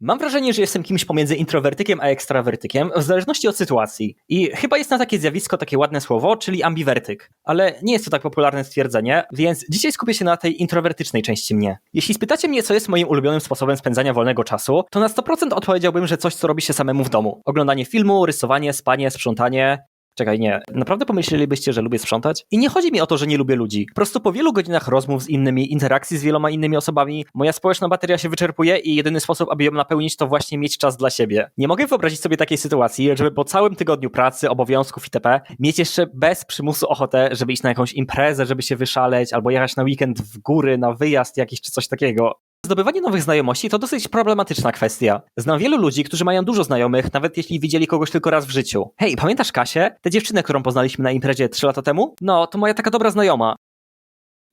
Mam wrażenie, że jestem kimś pomiędzy introwertykiem a ekstrawertykiem, w zależności od sytuacji. I chyba jest na takie zjawisko takie ładne słowo, czyli ambiwertyk. Ale nie jest to tak popularne stwierdzenie, więc dzisiaj skupię się na tej introwertycznej części mnie. Jeśli spytacie mnie, co jest moim ulubionym sposobem spędzania wolnego czasu, to na 100% odpowiedziałbym, że coś, co robi się samemu w domu. Oglądanie filmu, rysowanie, spanie, sprzątanie, Czekaj, nie. Naprawdę pomyślelibyście, że lubię sprzątać? I nie chodzi mi o to, że nie lubię ludzi. Po prostu po wielu godzinach rozmów z innymi, interakcji z wieloma innymi osobami, moja społeczna bateria się wyczerpuje i jedyny sposób, aby ją napełnić, to właśnie mieć czas dla siebie. Nie mogę wyobrazić sobie takiej sytuacji, żeby po całym tygodniu pracy, obowiązków itp. mieć jeszcze bez przymusu ochotę, żeby iść na jakąś imprezę, żeby się wyszaleć, albo jechać na weekend w góry, na wyjazd jakiś czy coś takiego. Zdobywanie nowych znajomości to dosyć problematyczna kwestia. Znam wielu ludzi, którzy mają dużo znajomych, nawet jeśli widzieli kogoś tylko raz w życiu. Hej, pamiętasz Kasię? Tę dziewczynę, którą poznaliśmy na imprezie 3 lata temu? No, to moja taka dobra znajoma.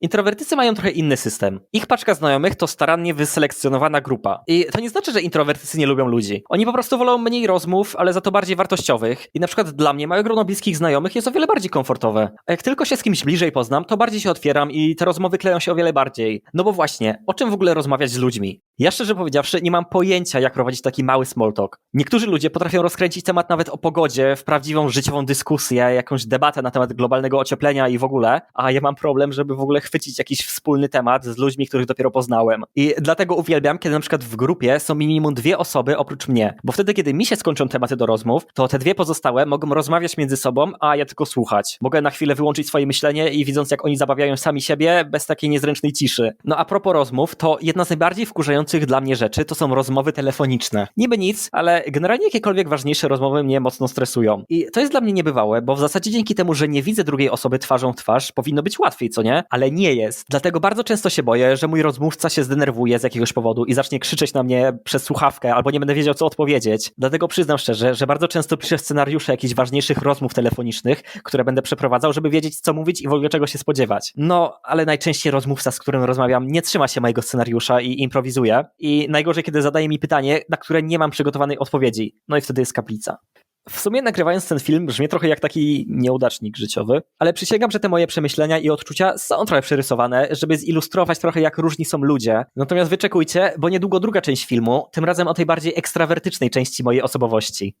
Introwertycy mają trochę inny system. Ich paczka znajomych to starannie wyselekcjonowana grupa. I to nie znaczy, że introwertycy nie lubią ludzi. Oni po prostu wolą mniej rozmów, ale za to bardziej wartościowych. I na przykład dla mnie małe grono bliskich znajomych jest o wiele bardziej komfortowe. A jak tylko się z kimś bliżej poznam, to bardziej się otwieram i te rozmowy kleją się o wiele bardziej. No bo właśnie, o czym w ogóle rozmawiać z ludźmi? Ja szczerze powiedziawszy nie mam pojęcia, jak prowadzić taki mały small talk. Niektórzy ludzie potrafią rozkręcić temat nawet o pogodzie w prawdziwą życiową dyskusję, jakąś debatę na temat globalnego ocieplenia i w ogóle, a ja mam problem, żeby w ogóle chwycić jakiś wspólny temat z ludźmi, których dopiero poznałem. I dlatego uwielbiam, kiedy na przykład w grupie są minimum dwie osoby oprócz mnie, bo wtedy, kiedy mi się skończą tematy do rozmów, to te dwie pozostałe mogą rozmawiać między sobą, a ja tylko słuchać. Mogę na chwilę wyłączyć swoje myślenie i widząc, jak oni zabawiają sami siebie, bez takiej niezręcznej ciszy. No a propos rozmów, to jedna z najbardziej wkurzających dla mnie rzeczy to są rozmowy telefoniczne. Niby nic, ale generalnie jakiekolwiek ważniejsze rozmowy mnie mocno stresują. I to jest dla mnie niebywałe, bo w zasadzie dzięki temu, że nie widzę drugiej osoby twarzą w twarz, powinno być łatwiej, co nie? Ale nie jest. Dlatego bardzo często się boję, że mój rozmówca się zdenerwuje z jakiegoś powodu i zacznie krzyczeć na mnie przez słuchawkę, albo nie będę wiedział, co odpowiedzieć. Dlatego przyznam szczerze, że bardzo często piszę scenariusze jakichś ważniejszych rozmów telefonicznych, które będę przeprowadzał, żeby wiedzieć, co mówić i w ogóle czego się spodziewać. No, ale najczęściej rozmówca, z którym rozmawiam, nie trzyma się mojego scenariusza i improwizuje. I najgorzej, kiedy zadaje mi pytanie, na które nie mam przygotowanej odpowiedzi. No i wtedy jest kaplica. W sumie nagrywając ten film brzmi trochę jak taki nieudacznik życiowy, ale przysięgam, że te moje przemyślenia i odczucia są trochę przerysowane, żeby zilustrować trochę jak różni są ludzie. Natomiast wyczekujcie, bo niedługo druga część filmu, tym razem o tej bardziej ekstrawertycznej części mojej osobowości.